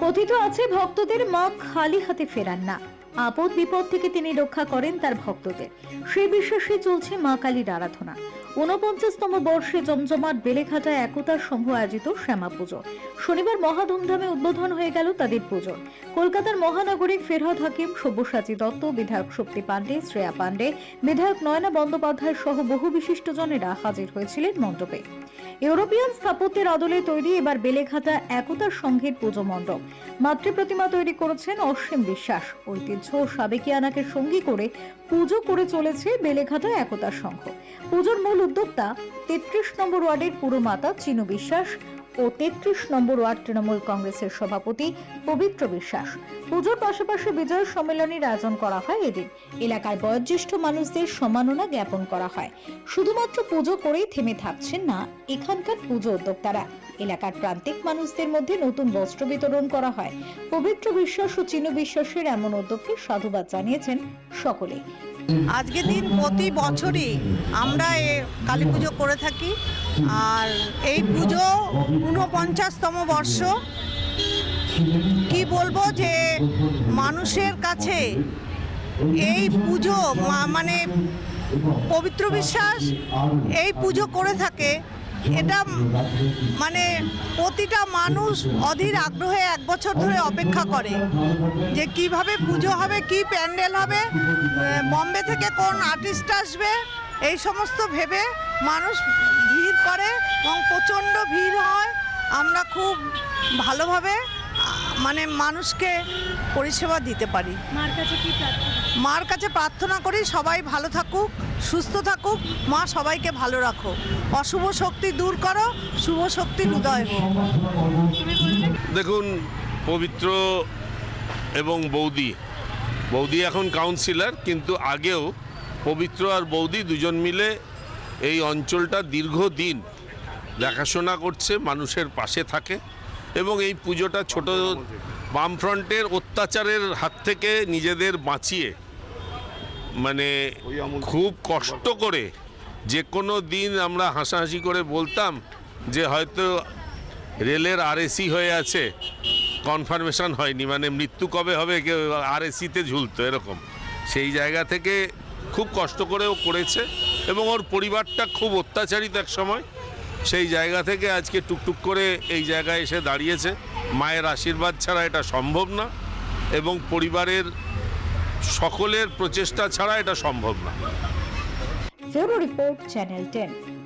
কথিত আছে, ভক্তদের মা খালি হাতে ফেরান না। আপদ বিপদ থেকে তিনি রক্ষা করেন তার ভক্তদের। সেই বিশ্বাসে চলছে মা কালীর আরাধনা। ঊনপঞ্চাশতম বর্ষে জমজমাট বেলেঘাটা একতার সংঘ আয়োজিত শ্যামা পুজো। শনিবার মহা ধুমধামে উদ্বোধন হয়ে গেল তাদের পুজো। কলকাতার মহানগরী ফেরহাদ হাকিম, সব্যসাচী দত্ত, বিধায়ক শক্তি পাণ্ডে, শ্রেয়া পাণ্ডে, বিধায়ক নয়না বন্দ্যোপাধ্যায় সহ বহু বিশিষ্টজনেরা হাজির হয়েছিলেন মণ্ডপে। ইউরোপিয়ান স্থাপত্যের আদলে তৈরি এবার বেলেঘাটা একতার সংঘের পুজো মণ্ডপ। মাতৃপ্রতিমা তৈরি করেছেন অসীম বিশ্বাস। ঐতিহ্য ও সাবেকিয়ানাকে সঙ্গী করে পুজো করে চলেছে বেলেঘাটা একতার সংঘ। পুজোর মূল উদ্যোক্তা তেত্রিশ নম্বর ওয়ার্ডের পুরো মাতা চিনু বিশ্বাস ও তেত্রিশ নম্বর ওয়ার্ড তৃণমূল কংগ্রেসের সভাপতি পবিত্র বিশ্বাস। পুজোর পাশাপাশি বিজয় সম্মেলনের আয়োজন করা হয় এদিন। এলাকার বয়োজ্যেষ্ঠ মানুষদের সম্মাননা জ্ঞাপন করা হয়। শুধুমাত্র পুজো করেই থেমে থাকছেন না এখানকার পুজো উদ্যোক্তারা। এলাকার প্রান্তিক মানুষদের মধ্যে নতুন বস্ত্র বিতরণ করা হয়। পবিত্র বিশ্বাস ও চিনু বিশ্বাসের এমন উদ্যোগকে সাধুবাদ জানিয়েছেন সকলেই। আজকের দিন প্রতি বছরই আমরা এ কালী পুজো করে থাকি। আর এই পুজো ঊনপঞ্চাশতম বর্ষ। কি বলব যে মানুষের কাছে এই পুজো মানে পবিত্র বিশ্বাস, এই পুজো করে থাকে। এটা মানে প্রতিটা মানুষ অধীর আগ্রহে এক বছর ধরে অপেক্ষা করে যে কীভাবে পুজো হবে কি প্যান্ডেল হবে বম্বে থেকে কোন আর্টিস্ট আসবে এই সমস্ত ভেবে মানুষ ভিড় করে এবং প্রচণ্ড ভিড় হয়। আমরা খুব ভালোভাবে মানে মানুষকে পরিষেবা দিতে পারি। মার কাছে কি মার কাছে প্রার্থনা করি সবাই ভালো থাকুক। সুস্থ থাকুক। মা, সবাইকে ভালো রাখো। অশুভ শক্তি দূর করো, শুভ শক্তির উদয় হোক। দেখুন, পবিত্র এবং বৌদি। বৌদি এখন কাউন্সিলর কিন্তু আগেও পবিত্র আর বৌদি দুজন মিলে এই অঞ্চলটা দীর্ঘদিন দেখাশোনা করছে, মানুষের পাশে থাকে এবং এই পুজোটা ছোট বামফ্রন্টের অত্যাচারের হাত থেকে নিজেদের বাঁচিয়ে মানে খুব কষ্ট করে যে কোনো দিন আমরা হাসাহাসি করে বলতাম যে হয়তো রেলের আরএসি হয়ে আছে কনফার্মেশন হয়নি মানে মৃত্যু কবে হবে, কেউ আরএসিতে ঝুলতো, এরকম। সেই জায়গা থেকে খুব কষ্ট করেও করেছে এবং ওর পরিবারটা খুব অত্যাচারিত এক সময়। সেই জায়গা থেকে আজকে টুকটুক করে এই জায়গায় এসে দাঁড়িয়েছে। মায়ের আশীর্বাদ ছাড়া এটা সম্ভব না এবং পরিবারের সকলের প্রচেষ্টা ছাড়া এটা সম্ভব না। Report channel ten.